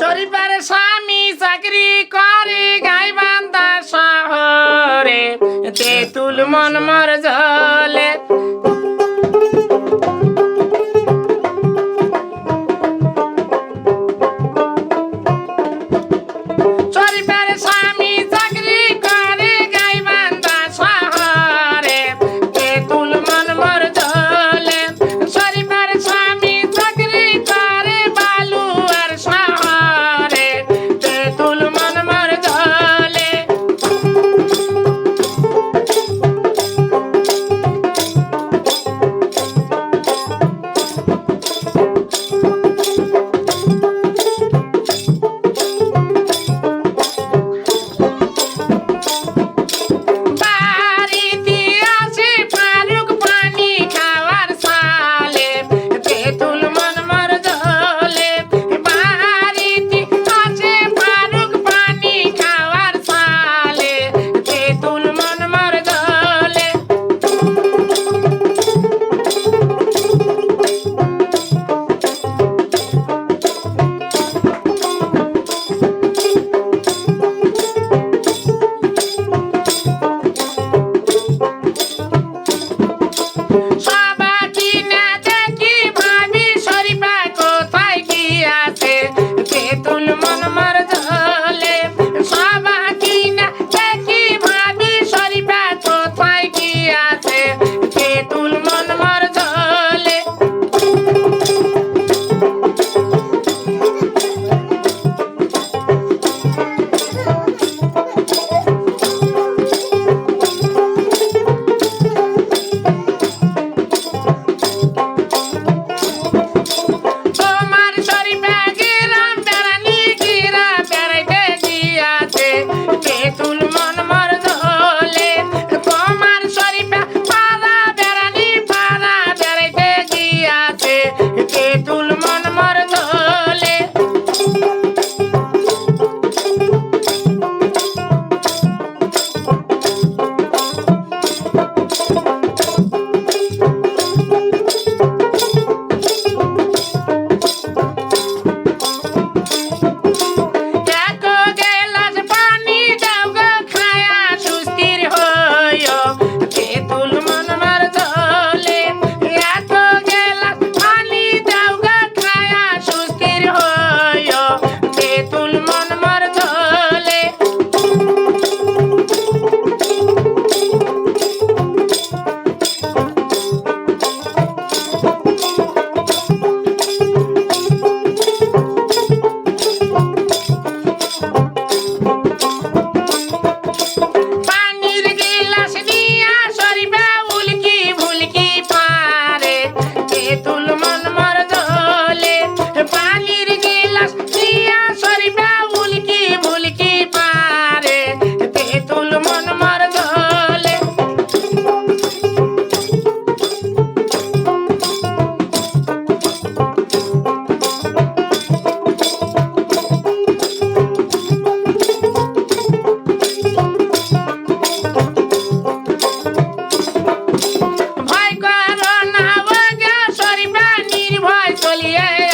শরীফের স্বামী চাকরি করে গাই বান্দা শহরে। তেতুল মন মর জলে আছে তেতুল বলিয়ে